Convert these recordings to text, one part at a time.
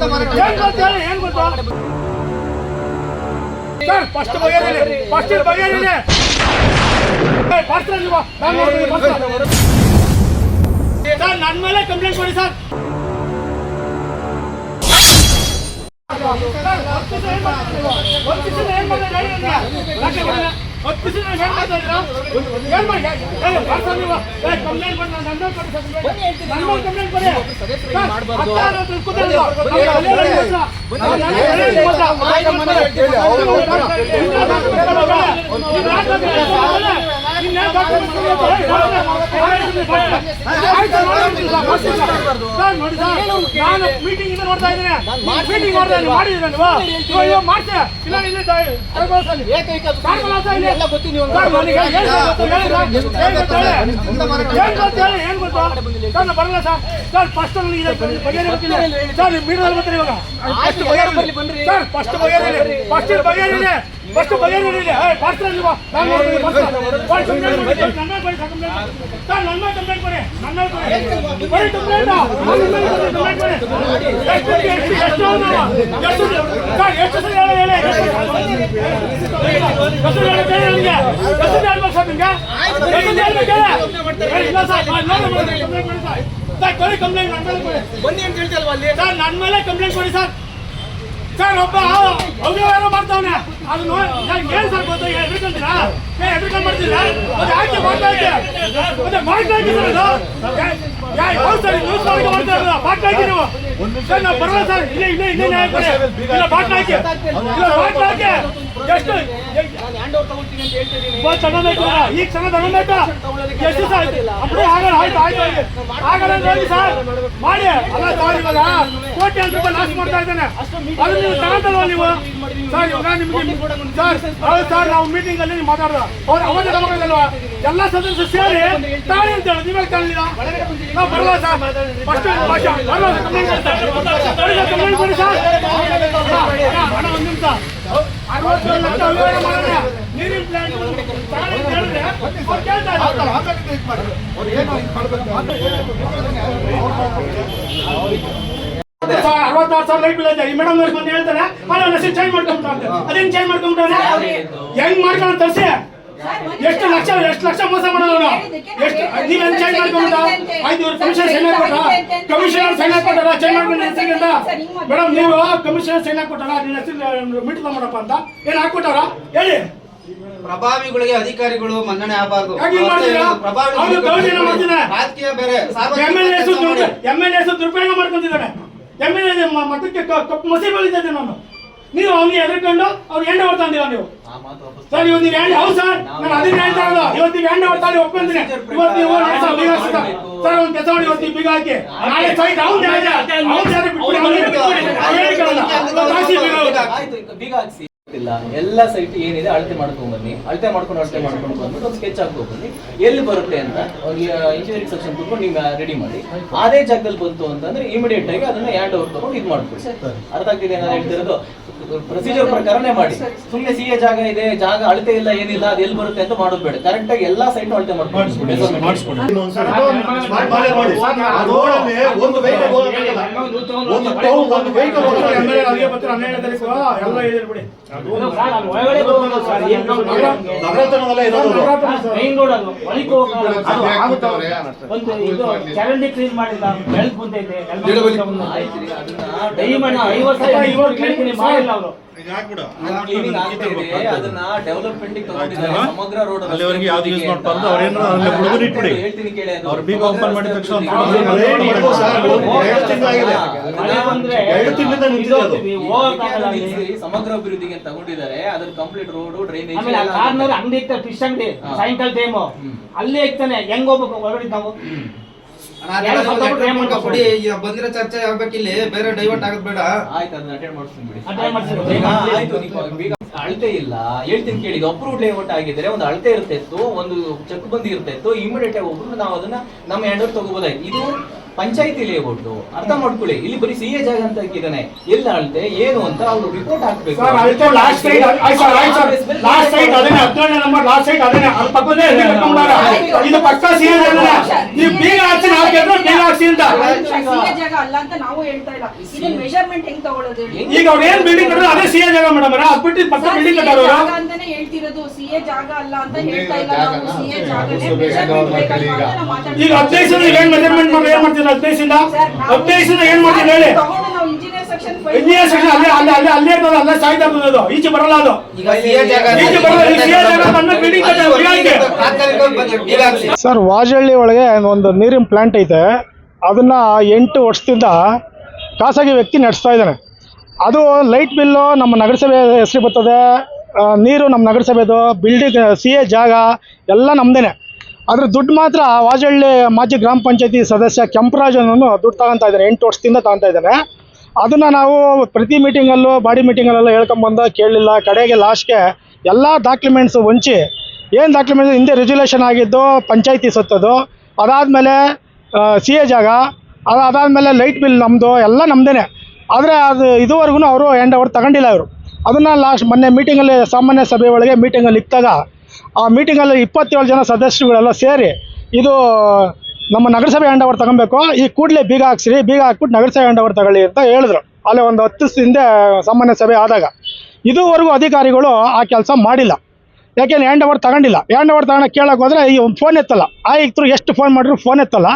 ಏನ್ ಗೊತ್ತು? Sir first ಬಗೆಹರಿಲಿ ಫಸ್ಟ್ ಬಗೆಹರಿಲಿ ಏ, ಫಸ್ಟ್ ಅಲ್ಲಿ ಬಾ. ನಾನ್ ನೋಡ್ತೀನಿ, ಫಸ್ಟ್. ಸರ್ ನನ್ನ ಮೇಲೆ ಕಂಪ್ಲೇಂಟ್ ಕೊಡಿ ಸರ್ ಏನ್ ಮಾಡ್ತಾ ಇದ್ದೀರಾ? ಒಂದು ಏನ್ ಮಾಡ್ತಾ ಹತ್ತು ಜನ ಮಾಡ್ತಾ ಇದ್ದೀರಾ? ಏನ್ ಮಾಡಿ? ಕಂಪ್ಲೇಂಟ್ ಕೊಡಿ, ನಾನು ನನ್ನ ಕೊಡಿ ನನ್ನ ಕಂಪ್ಲೇಂಟ್ ಕೊಡಿ. ಸರ್, ಮೀಟಿಂಗ್ ಇಂದ ನೋಡ್ತಾ ಇದ್ದೀನಿ ಮೀಟಿಂಗ್ ನೋಡ್ತಾ ಇದ್ದೀನಿ ಮಾಡಿದ್ರೆ ನೀವು ಇಲ್ಲ ಇಲ್ಲ ಎಲ್ಲ ಗೊತ್ತು ಸರ್ ಬರಲ್ಲ ಸರ್ ಸರ್ ಫಸ್ಟ್ ನನಗೆ ಬಗೆಹರಿ ಸರ್ ಬರ್ತೀರಿ ಇವಾಗ ಫಸ್ಟ್ ಬಗೆಹರಿ ಫಸ್ಟ್ ಬಗೆಹರಿ ಫಸ್ಟ್ ಬಗೆಹರಿ ಫಸ್ಟ್ ಬಾ ನಾನು ನೋಡ್ತೀನಿ ಸರ್ ನನ್ನ ಮೇಲೆ ಕಂಪ್ಲೇಂಟ್ ಸರ್ ನನ್ನ ಕಂಪ್ಲೇಂಟ್ ಕೊಡಿ ನನ್ನ ಕೊಡಿ ಬರೀ ಕಂಪ್ಲೇಂಟ್ ಮೇಲೆ ಕಂಪ್ಲೇಂಟ್ ಕೊಡಿ ಎಷ್ಟು ಎಷ್ಟು ಎಷ್ಟು? ಎಷ್ಟು ಸರ್ ಎಷ್ಟು ಹೇಳಿ ಹೇಳಿ ಎಷ್ಟು ಹೇಳಿ ನನಗೆ ಎಷ್ಟು ಹೇಳ್ಬೇಕು ಸರ್ ನಿಮಗೆ ಎಷ್ಟು ಹೇಳ್ಬೇಕು ಹೇಳಿ ಏ, ಇಲ್ಲ ಸರ್ ನಾನು ನಾನು ಕಂಪ್ಲೇಂಟ್ ಕೊಡಿ ಸರ್ ಸರ್ ಕಂಪ್ಲೇಂಟ್ ನನ್ನ ಮೇಲೆ ಕೊಡಿ ಬನ್ನಿ ಅಂತ ಹೇಳ್ತಲ್ವಾ ಅಲ್ಲಿ ಸರ್ ನನ್ನ ಮೇಲೆ ಕಂಪ್ಲೇಂಟ್ ಕೊಡಿ ಸರ್ ಒಬ್ಬ ಅವ್ಯವಹಾರ ಮಾಡ್ತಾವನೆ. ಅದು ನೋ ಏನ್ ಸರ್ ಗೊತ್ತಾ? ಎದ್ರಿಕೊಂತೀರಾ? ಎದ್ರಿಕೊಂಡ್ ಮಾಡ್ತೀರಾ? ಮತ್ತೆ ಯಾಕೆ ಮಾಡ್ತಾ ಇದ್ದೆ? ಮತ್ತೆ ಮಾಡ್ತಾ ಇದ್ದೀರಾ ಅದು ಯಾ ಯಾವ ಸರ್ ನ್ಯೂಸ್ ಮಾಡಿ ಮಾಡ್ತಾ ಇರೋದು. ಹಾಕಿ ನೀವು. ಸರ್ ಬರಲ್ಲ ಸರ್. ಇಲ್ಲ ಇಲ್ಲ ಇಲ್ಲ ಇಲ್ಲ ಎಷ್ಟು ಈಗ ಎಷ್ಟು ಆಯ್ತು ಆಯ್ತು ಆಗಲ್ಲ ಹೇಳಿ ಸರ್ ಮಾಡಿ ಅಲ್ಲ ಸರ್ ಇವಾಗ ಕೋಟ್ಯಾಂತರ ರೂಪಾಯಿ ಲಾಸ್ಟ್ ಮಾಡ್ತಾ ಇದ್ದಾನೆ ಅದು ನೀವು ತಗೊಂತಲ್ವ ನೀವು ಸರ್ ಇವಾಗ ನಿಮ್ಗೆ ಸರ್ ಹೌದು ಸರ್ ನಾವು ಮೀಟಿಂಗ್ ಅಲ್ಲಿ ಮಾತಾಡ್ದ ಅವ್ರು ಅವಾಗ ತಗೊಂಡಿದ್ದಲ್ವಾ ಎಲ್ಲ ಸದಸ್ಯರು ಸೇರಿ ತಾಳಿ ಅಂತ ಹೇಳಿ ನೀವೇ ತಾಳಿಲ್ಲ ನಾವು ಬರಲ್ಲ ಸರ್ ಫಸ್ಟ್ ಭಾಷೆ ಬರಲ್ಲ ಕಂಪ್ಲೇಂಟ್ ಕೊಡಿ ಸರ್ ಹಣ ಒಂದು ನಿಮಿಷ ಅರವತ್ತೇಳು ಹೇಳಿದ್ರೆ ಅರವತ್ತಾರು ಸಾವಿರ ಲೈಟ್ ಬಿಲ್ ಈ ಮೇಡಮ್ ಅವ್ರು ಬಂದು ಹೇಳ್ತಾರೆ ಅಲ್ಲ ಹೆಸರು ಚೇಂಜ್ ಮಾಡ್ಕೊಂಡ್ಬಿಟ್ಟಾರೆ ಅದೇನು ಚೇಂಜ್ ಮಾಡ್ಕೊಂಡ್ಬಿಟ್ಟಾರೆ ಹೆಂಗ್ ಮಾಡ್ಕೊಂಡು ತರಿಸಿ ಎಷ್ಟು ಲಕ್ಷ ಎಷ್ಟು ಲಕ್ಷ ಮೋಸ ಮಾಡೋದು ಎಷ್ಟು ನೀವೇನ್ ಚೇಂಜ್ ಮಾಡ್ಕೊಂಡ್ಬಿಟ್ಟ ಐದು ಹಾಕೊಟ್ರ ಕಮಿಷನರ್ ಸೈನ್ ಹಾಕೊಟ್ಟಲ್ಲ ಚೇಂಜ್ ಮಾಡ್ಕೊಂಡು ಮೇಡಮ್ ನೀವು ಕಮಿಷನ್ ಸೈನ್ ಹಾಕೊಟ್ಟಲ್ಲ ನಿನ್ನ ಹೆಸರು ಮೀಟ್ ಮಾಡಪ್ಪ ಅಂತ. ಏನ್ ಹಾಕೊಟ್ಟಾರ ಹೇಳಿ. ಪ್ರಭಾವಿಗಳಿಗೆ ಅಧಿಕಾರಿಗಳು ಮನ್ನಣೆ ಆಗಬಾರ್ದು. ಯಾಕೆ ಹಿಂಗ್ ಮಾಡ್ತೀರಾ? ಅವ್ನು ದೌರ್ಜನ್ಯ ಮಾಡ್ತಿದ್ದಾನೆ. ರಾಜಕೀಯ ಬೇರೆ ಎಂ ಎಲ್ ಎ ಸಾರ್ವಜನಿಕ. ಎಂ ಎಲ್ ಎ ದುರುಪಯೋಗ ಮಾಡ್ಕೊಂತಿದ್ದಾನೆ ಎಂ ಎಲ್ ಎ ಮತಕ್ಕೆ ಕಪ್ಪು ಮಸಿ ಬೆಳಿತಿದ್ದೆ ನಾನು. ನೀವು ಅವ್ನಿಗೆ ಎದುರ್ಕೊಂಡು ಅವ್ರು ಎಂಡ ಹೊಡ್ತಾಂದಿಲ್ಲ ನೀವು. ಸರ್ ಇವತ್ತು ನೀವು ಎಂಡ ಹೌದು ಸರ್. ನಾನು ಅದನ್ನ ಹೇಳ್ತಾ ಇರೋದು ಇವತ್ತು ನೀವು ಎಂಡ ಹೊಡ್ತಾನೆ ಒಪ್ಕೊಂತೀನಿ ಇವತ್ತು ನೀವು ಬೀಗ. ಸರ್ ಒಂದು ಕೆಲಸ ಮಾಡಿ ಇವತ್ತು ಬೀಗ ಹಾಕಿ. ನಾಳೆ ಸೈಟ್ ಅವ್ನು ಅವ್ನು ಯಾರು ಬಿಟ್ಬಿಡಿ ಅವ್ನು ಹೇಳಿಕೊಳ್ಳಲ್ಲ ಬೀಗ ಹಾಕ್ಸಿ. ಇಲ್ಲ ಎಲ್ಲ ಸೈಟ್ ಏನಿದೆ ಅಳತೆ ಮಾಡ್ಕೊಂಡ್ ಬನ್ನಿ ಅಳತೆ ಮಾಡ್ಕೊಂಡು ಅಳತೆ ಮಾಡ್ಕೊಂಡು ಬಂದ್ಬಿಟ್ಟು ಒಂದು ಸ್ಕೆಚ್ ಹಾಕ್ಬೇಕು ಬನ್ನಿ ಎಲ್ಲಿ ಬರುತ್ತೆ ಅಂತ ಇಂಜಿನಿಯರಿಂಗ್ ಸೆಕ್ಷನ್ ಕುತ್ಕೊಂಡು ನೀವು ರೆಡಿ ಮಾಡಿ ಅದೇ ಜಾಗದಲ್ಲಿ ಬಂತು ಅಂತಂದ್ರೆ ಇಮಿಡಿಯೇಟ್ ಆಗಿ ಅದನ್ನ ಹ್ಯಾಂಡ್ ಓವರ್ ತಗೊಂಡು ಇದು ಮಾಡ್ಬಿಡಿ ಅರ್ಥ ಆಗ್ತಿದೆ ನಾನು ಹೇಳ್ತಿರೋದು ಪ್ರೊಸೀಜರ್ ಪ್ರಕಾರನೇ ಮಾಡಿ ಸುಮ್ಮನೆ ಸಿ ಎ ಜಾಗ ಇದೆ ಜಾಗ ಅಳತೆ ಇಲ್ಲ ಏನಿಲ್ಲ ಅದು ಎಲ್ಲಿ ಬರುತ್ತೆ ಅಂತ ಮಾಡೋದು ಬೇಡ ಕರೆಕ್ಟ್ ಆಗಿ ಎಲ್ಲಾ ಸೈಟ್ ಅಳತೆ ಮಾಡ್ಕೊಂಡು ಒಂದು. ಒಂದು ಇದೆ ಚರಂಡಿ ಕ್ಲೀನ್ ಮಾಡಿಲ್ಲ ಬೆಳಕು ಬಂದೈತೆ ಆಯ್ತು ರೀ, ಅದನ್ನ ದಯಮಾಡಿ ಐವತ್ತು ಸಾವಿರ ಇವಾಗ ಕೇಳ್ತೀನಿ ಮಾಡಿಲ್ಲ ಕ್ಲೀನಿಂಗ್ ಆಗ್ತಾ ಇದೆ. ಅದನ್ನ ಡೆವಲಪ್ಮೆಂಟ್ ತಗೊಂಡಿದ್ದಾರೆ. ಸಮಗ್ರ ರೋಡ್ ಅಲ್ಲಿವರೆಗೆ ಯಾವ್ದು ಮಾಡ್ಬಾರ್ದು, ಅಲ್ಲಿ ಹುಡುಗರು ಇಟ್ಬಿಡಿ. ಹೇಳ್ತೀನಿ ಕೇಳಿ. ಅವ್ರು ಮಾಡಿದ ತಕ್ಷಣ ಅಭಿವೃದ್ಧಿಗೆ ತಗೊಂಡಿದ್ದಾರೆ. ಅದ್ರ ಕಂಪ್ಲೀಟ್ ರೋಡ್ ಡ್ರೈನೇಜ್ ಆಮೇಲೆ ಆ ಕಾರ್ನರ್ ಅಂಗಡಿ ಇರ್ತಾರೆ ಫಿಶ್ ಅಂಗಡಿ. ಸಾಯಂಕಾಲ ಟೈಮು ಅಲ್ಲೇ ಇರ್ತಾನೆ. ಹೆಂಗ್ ಹೋಗ್ಬೇಕು ಹೊರಗಡೆ ನಾವು? ಕೊಡಿ ಈಗ ಬಂದಿರೋ ಚರ್ಚೆ ಆಗ್ಬೇಕಿಲ್ಲಿ ಬೇರೆ ಡೈವರ್ಟ್ ಆಗೋದ್ ಬೇಡ. ಆಯ್ತು ಅದನ್ನ ಅಟೆಂಡ್ ಮಾಡಿಸ್ತೀನಿ ಬಿಡಿ. Attend ಮಾಡ್ತೀನಿ. ಈಗ ಆಯ್ತು ನೀವು ಬೀಗ. ಅಳತೆ ಇಲ್ಲ. ಹೇಳ್ತೀನಿ ಕೇಳಿ ಅಪ್ರೂವ್ಡ್ ಅಪ್ರೂವ್ ಲೇಔಟ್ ಆಗಿದ್ರೆ ಒಂದು ಅಳತೆ ಇರ್ತಿತ್ತು ಒಂದು ಚೆಕ್ ಬಂದಿ ಇರ್ತಿತ್ತು ಇಮಿಡಿಯೇಟ್ ಆಗಿ ಹೋಗ್ಬಿಟ್ಟು ನಾವು ಅದನ್ನ ನಮ್ಮ ಹ್ಯಾಂಡ್ ಓವರ್ ತಗೋಬೋದಾಯ್ತು. ಇದು ಪಂಚಾಯತಿ ಲೇಔಟ್ ಅರ್ಥ ಮಾಡ್ಕೊಳ್ಳಿ. ಇಲ್ಲಿ ಬರೀ ಸಿ ಎ ಜಾಗ ಅಂತ ಹಾಕಿದಾನೆ ಎಲ್ಲ ಅಳತೆ ಏನು ಅಂತ ಅವ್ರು ರಿಪೋರ್ಟ್ ಹಾಕ್ಬೇಕು. ಇದು ಪಕ್ಕ ಸಿ ನೀವು ಬೀಗ ಹಾಕ್ಸಿ ಹಾಕಿದ್ರೆ ಬೀಗ ಹಾಕ್ಸಿ ಅಂತ. ಸಿಎ ಜಾಗ ಅಲ್ಲ ಅಂತ ನಾವು ಹೇಳ್ತಾ ಇಲ್ಲ. ಇದು ಮೆಜರ್ಮೆಂಟ್ ಹೆಂಗ್ ತಗೊಳ್ಳೋದು ಈಗ ಅವ್ರು ಏನ್ ಬಿಲ್ಡಿಂಗ್ ಕಟ್ಟೋದು ಅದೇ ಸಿ ಜಾಗ ಮೇಡಮ್ ಅದ್ ಬಿಟ್ಟು ಪಕ್ಕ ಬಿಲ್ಡಿಂಗ್ CA ಜಾಗ ಅಂತಾನೆ ಹೇಳ್ತಿರೋದು. ಸಿಎ ಜಾಗ ಅಲ್ಲ ಅಂತ ಹೇಳ್ತಾ ಇಲ್ಲ ನಾವು. ಸಿಎ ಜಾಗನೇ ಮೆಜರ್ಮೆಂಟ್. ಈಗ. ಏನ್ ಮೆಜರ್ಮೆಂಟ್ ಮಾಡಿ ಏನ್ ಮಾಡ್ತೀರಾ? ಹದಿನೈದು ಹದಿನೈದಿಂದ ಸರ್, ನಾವು ಏನ್ ಮಾಡ್ತೀರಾ ಹೇಳಿ. ನಾವು ಇಂಜಿನಿಯರ್ ಸೆಕ್ಷನ್ ಸೆಕ್ಷನ್ ಅಲ್ಲೇ ಅಲ್ಲೇ ಅಲ್ಲೇ ಅಲ್ಲೇ ಇರ್ತದೆ ಅಲ್ಲೇ ಸಾಯ್ತಾ ಇರ್ತದೆ ಈಚೆ ಬರಲ್ಲ ಅದು. ಈಚೆ ಬರಲ್ಲ ಸರ್ ವಾಜಹಳ್ಳಿ ಒಳಗೆ ಒಂದು ನೀರಿನ ಪ್ಲಾಂಟ್ ಐತೆ. ಅದನ್ನ ಎಂಟು ವರ್ಷದಿಂದ ಖಾಸಗಿ ವ್ಯಕ್ತಿ ನಡೆಸ್ತಾ ಇದ್ದಾನೆ. ಅದು ಲೈಟ್ ಬಿಲ್ಲು ನಮ್ಮ ನಗರಸಭೆ ಹೆಸರು ಬರ್ತದೆ. ನೀರು ನಮ್ಮ ನಗರಸಭೆದು ಬಿಲ್ಡಿಂಗ್ ಸಿ ಎ ಜಾಗ ಎಲ್ಲ ನಮ್ಮದೇನೆ ಅದ್ರ ದುಡ್ಡು ಮಾತ್ರ ವಾಜಳ್ಳಿ ಮಾಜಿ ಗ್ರಾಮ ಪಂಚಾಯತಿ ಸದಸ್ಯ ಕೆಂಪರಾಜ್ ಅನ್ನೋನು ದುಡ್ಡು ತಗೊತಾ ಇದ್ದಾರೆ ಎಂಟು ವರ್ಷದಿಂದ ತಗೊತಾ ಇದ್ದಾನೆ ಅದನ್ನು ನಾವು ಪ್ರತಿ ಮೀಟಿಂಗಲ್ಲೂ ಬಾಡಿ ಮೀಟಿಂಗಲ್ಲೆಲ್ಲ ಹೇಳ್ಕೊಂಬಂದ ಕೇಳಲಿಲ್ಲ ಕಡೆಗೆ ಲಾಸ್ಟ್ಗೆ ಎಲ್ಲ ಡಾಕ್ಯುಮೆಂಟ್ಸು ಹೊಂಚಿ, ಏನು ಡಾಕ್ಯುಮೆಂಟ್ಸ್ ಹಿಂದೆ ರೆಜುಲೇಷನ್ ಆಗಿದ್ದು, ಪಂಚಾಯತಿ ಸತ್ತದು ಅದಾದಮೇಲೆ ಸಿ ಎ ಜಾಗ, ಅದು, ಅದಾದಮೇಲೆ ಲೈಟ್ ಬಿಲ್ ನಮ್ಮದು ಎಲ್ಲ ನಮ್ಮದೇ ಆದರೆ ಅದು ಇದುವರೆಗೂ ಅವರು ಎಂಡ್ ಅವರು ತಗೊಂಡಿಲ್ಲ ಅವರು ಅದನ್ನು ಲಾಸ್ಟ್ ಮೊನ್ನೆ ಮೀಟಿಂಗಲ್ಲಿ ಸಾಮಾನ್ಯ ಸಭೆ ಒಳಗೆ ಮೀಟಿಂಗಲ್ಲಿ ಇಕ್ಕಾಗ ಆ ಮೀಟಿಂಗಲ್ಲಿ ಇಪ್ಪತ್ತೇಳು ಜನ ಸದಸ್ಯರುಗಳೆಲ್ಲ ಸೇರಿ ಇದು ನಮ್ಮ ನಗರಸಭೆ ಹ್ಯಾಂಡ್ ಓವರ್ ತಗೊಬೇಕು. ಈ ಕೂಡಲೇ ಬೀಗ ಹಾಕ್ಸಿರಿ, ಬೀಗ ಹಾಕ್ಬಿಟ್ಟು ನಗರಸಭೆ ಹ್ಯಾಂಡ್ ಓವರ್ ತಗೊಳ್ಳಿ ಅಂತ ಹೇಳಿದ್ರು. ಅಲ್ಲೇ ಒಂದು ಹತ್ತು ಹಿಂದೆ ಸಾಮಾನ್ಯ ಸಭೆ ಆದಾಗ. ಇದುವರೆಗೂ ಅಧಿಕಾರಿಗಳು ಆ ಕೆಲಸ ಮಾಡಿಲ್ಲ. ಯಾಕೆಂದ್ರೆ ಹ್ಯಾಂಡ್ ಓವರ್ ತಗೊಂಡಿಲ್ಲ. ಹ್ಯಾಂಡ್ ಓವರ್ ತಗೊಂಡು ಕೇಳಕ್ಕೆ ಹೋದ್ರೆ ಈ ಫೋನ್ ಎತ್ತಲ್ಲ. ಆಯುಕ್ತರು ಎಷ್ಟು ಫೋನ್ ಮಾಡಿದ್ರು ಫೋನ್ ಎತ್ತಲ್ಲ.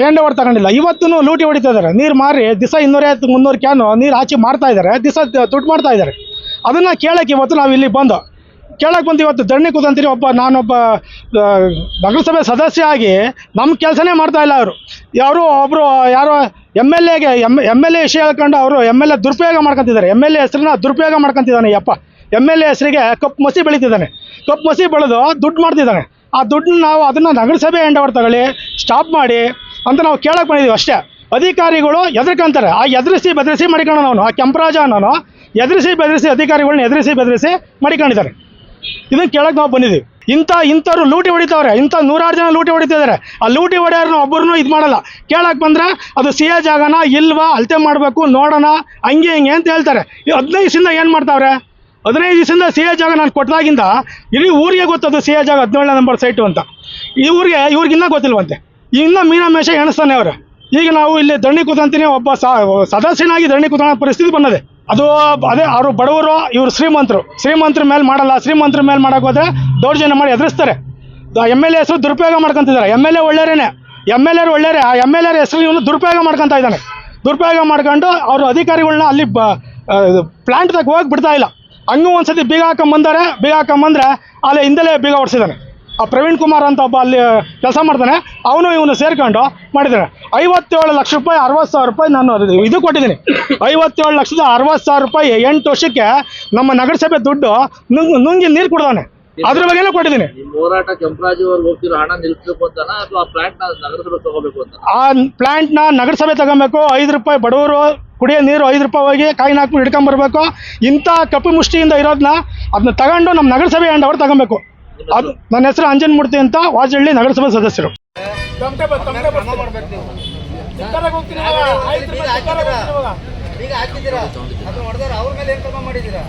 ಹ್ಯಾಂಡ್ ಓವರ್ ತಗೊಂಡಿಲ್ಲ. ಇವತ್ತೂ ಲೂಟಿ ಹೊಡಿತಾ ಇದ್ದಾರೆ ನೀರು ಮಾರಿ ದಿವಸ ಇನ್ನೂರೈವತ್ತು ಮುನ್ನೂರು ಕ್ಯಾನು ನೀರು ಆಚೆ ಮಾಡ್ತಾ ಇದ್ದಾರೆ ದಿವಸ ದುಡ್ಡು ಮಾಡ್ತಾ ಇದ್ದಾರೆ ಅದನ್ನು ಕೇಳಕ್ಕೆ ಇವತ್ತು ನಾವು ಇಲ್ಲಿ ಬಂದು ಕೇಳಕ್ಕೆ ಬಂದು ಇವತ್ತು ಧರಣಿ ಕೂತಂತೀರಿ ಒಬ್ಬ ನಾನೊಬ್ಬ ನಗರಸಭೆ ಸದಸ್ಯ ಆಗಿ ನಮ್ಮ ಕೆಲಸನೇ ಮಾಡ್ತಾ ಇಲ್ಲ ಅವರು. ಯಾರು ಒಬ್ಬರು ಯಾರೋ ಎಂ ಎಲ್ ಎಗೆ ಎಂ ಎಂ ಎಲ್ ಎ ವಿಷಯ ಹೇಳ್ಕೊಂಡು ಅವರು ಎಂ ಎಲ್ ಎ ದುರುಪಯೋಗ ಮಾಡ್ಕೊತಿದ್ದಾರೆ. ಎಂ ಎಲ್ ಎ ಹೆಸರನ್ನ ದುರುಪಯೋಗ ಮಾಡ್ಕೊತಿದ್ದಾನೆ ಯಪ್ಪ. ಎಂ ಎಲ್ ಎ ಹೆಸರಿಗೆ ಕಪ್ಪು ಮಸಿ ಬೆಳೀತಿದ್ದಾನೆ. ಕಪ್ಪು ಮಸಿ ಬೆಳೆದು ದುಡ್ಡು ಮಾಡ್ತಿದ್ದಾನೆ. ಆ ದುಡ್ಡನ್ನ ನಾವು ಅದನ್ನು ನಗರಸಭೆ ಎಂಡವರ್ ತಗೊಳ್ಳಿ, ಸ್ಟಾಪ್ ಮಾಡಿ ಅಂತ ನಾವು ಕೇಳಕ್ಕೆ ಬಂದಿದ್ದೀವಿ ಅಷ್ಟೇ. ಅಧಿಕಾರಿಗಳು ಎದ್ರಕಂತಾರೆ ಆ ಎದುರಿಸಿ ಬೆದರಿಸಿ ಮಾಡಿಕೊಂಡು ಅವನು ಆ ಕೆಂಪರಾಜ ಅನ್ನೋನು ಎದುರಿಸಿ ಬೆದರಿಸಿ ಅಧಿಕಾರಿಗಳನ್ನ ಎದುರಿಸಿ ಬೆದರಿಸಿ ಮಾಡಿಕೊಂಡಿದ್ದಾರೆ. ಇದನ್ನ ಕೇಳಕ್ಕೆ ನಾವು ಬಂದಿದ್ದೀವಿ ಇಂಥ, ಇಂಥವ್ರು ಲೂಟಿ ಹೊಡಿತಾವ್ರೆ, ಇಂಥ ನೂರಾರು ಜನ ಲೂಟಿ ಹೊಡಿತಿದ್ದಾರೆ ಆ ಲೂಟಿ ಹೊಡೆಯೋರು ಒಬ್ಬರು ಇದು ಮಾಡಲ್ಲ. ಕೇಳಕ್ಕೆ ಬಂದ್ರೆ ಅದು ಸಿ ಎ ಜಾಗನ ಇಲ್ವಾ ಅಳತೆ ಮಾಡಬೇಕು, ನೋಡೋಣ, ಹಂಗೆ, ಹಿಂಗೆ ಅಂತ ಹೇಳ್ತಾರೆ. ಈ ಹದಿನೈದು ದಿವಸದಿಂದ ಏನು ಮಾಡ್ತಾವ್ರೆ? ಹದಿನೈದು ದಿವಸದಿಂದ ಸಿ ಎ ಜಾಗ ನಾನು ಕೊಟ್ಟದಾಗಿಂದ ಇಡೀ ಊರಿಗೆ ಗೊತ್ತದು ಸಿ ಎ ಜಾಗ ಹದಿನೇಳನೇ ನಂಬರ್ ಸೈಟು ಅಂತ. ಈ ಊರಿಗೆ ಇವ್ರಿಗಿನ್ನ ಗೊತ್ತಿಲ್ವಂತೆ. ಇನ್ನೂ ಮೀನಾಮೇಷ ಎಣಿಸ್ತಾನೆ ಅವ್ರೆ. ಈಗ ನಾವು ಇಲ್ಲಿ ಧರಣಿ ಕೂತಂತೀನಿ ಒಬ್ಬ ಸದಸ್ಯನಾಗಿ ಧರಣಿ ಕೂತ ಪರಿಸ್ಥಿತಿ ಬಂದಿದೆ. ಅದು ಅದೇ ಅವರು ಬಡವರು, ಇವರು ಶ್ರೀಮಂತರು. ಶ್ರೀಮಂತರ ಮೇಲೆ ಮಾಡಲ್ಲ, ಶ್ರೀಮಂತರ ಮೇಲೆ ಮಾಡೋಕ್ಕೋದ್ರೆ ದೌರ್ಜನ್ಯ ಮಾಡಿ ಎದುರಿಸ್ತಾರೆ. ಎಂ ಎಲ್ ಎ ಹೆಸರು ದುರುಪಯೋಗ ಮಾಡ್ಕೊಂತಿದ್ದಾರೆ. ಎಂ ಎಲ್ ಎ ಒಳ್ಳೆಯರೇನೆ. ಎಂ ಎಲ್ ಎರು ಒಳ್ಳೆಯರೆ. ಆ ಎಂ ಎಲ್ ಎರ ಹೆಸರು ಇವನು ದುರುಪಯೋಗ ಮಾಡ್ಕೊತಾ ಇದ್ದಾನೆ. ದುರುಪಯೋಗ ಮಾಡ್ಕೊಂಡು ಅವರು ಅಧಿಕಾರಿಗಳನ್ನ ಅಲ್ಲಿ ಬ ತಗ ಹೋಗಿ ಬಿಡ್ತಾ ಇಲ್ಲ. ಹಂಗೂ ಒಂದ್ಸತಿ ಬೀಗ ಹಾಕೊಂಬಂದರೆ. ಬೀಗ ಹಾಕೊಂಬಂದ್ರೆ ಅಲ್ಲಿ ಹಿಂದಲೇ ಬೀಗ ಹೊಡ್ಸಿದ್ದಾನೆ. ಆ ಪ್ರವೀಣ್ ಕುಮಾರ್ ಅಂತ ಒಬ್ಬ ಅಲ್ಲಿ ಕೆಲಸ ಮಾಡ್ತಾನೆ. ಅವನು ಇವನು ಸೇರ್ಕೊಂಡು ಮಾಡಿದ್ದಾರೆ ಐವತ್ತೇಳು ಲಕ್ಷ ರೂಪಾಯಿ ಅರವತ್ತು ಸಾವಿರ ರೂಪಾಯಿ ನಾನು ಇದು ಕೊಟ್ಟಿದ್ದೀನಿ. ಐವತ್ತೇಳು ಲಕ್ಷದ ಅರವತ್ತು ಸಾವಿರ ರೂಪಾಯಿ ಎಂಟು ವರ್ಷಕ್ಕೆ ನಮ್ಮ ನಗರಸಭೆ ದುಡ್ಡು ನುಂಗ್ ನುಂಗಿ ನೀರು ಕುಡ್ದವನೆ. ಅದ್ರ ಬಗ್ಗೆನೇ ಕೊಟ್ಟಿದ್ದೀನಿ. ಹೋರಾಟ ಹೋಗ್ತಿರೋ? ಹಣ ಅಂತನಾ? ಅಥವಾ ನಗರಸಭೆ ತಗೋಬೇಕು ಅಂತ ಆ ಪ್ಲಾಂಟ್ನ ನಗರಸಭೆ ತಗೊಬೇಕು. ಐದು ರೂಪಾಯಿ ಬಡವರು ಕುಡಿಯೋ ನೀರು ಐದು ರೂಪಾಯಿ ಹೋಗಿ ಕಾಯಿನ ಹಾಕ್ಬಿಟ್ಟು ಹಿಡ್ಕೊಂಬರ್ಬೇಕು ಇಂಥ ಕಪ್ಪು ಮುಷ್ಟಿಯಿಂದ ಇರೋದನ್ನ ಅದನ್ನ ತಗೊಂಡು ನಮ್ಮ ನಗರಸಭೆ ಹ್ಯಾಂಡ್ ಅವ್ರು ತಗೊಬೇಕು. ಅದು ನನ್ನ ಹೆಸರು ಅಂಜನ್ ಮೂರ್ತಿ ಅಂತ ವಾಜಹಳ್ಳಿ ನಗರಸಭೆ ಸದಸ್ಯರು. ಮಾಡಿದ್ದೀರಾ?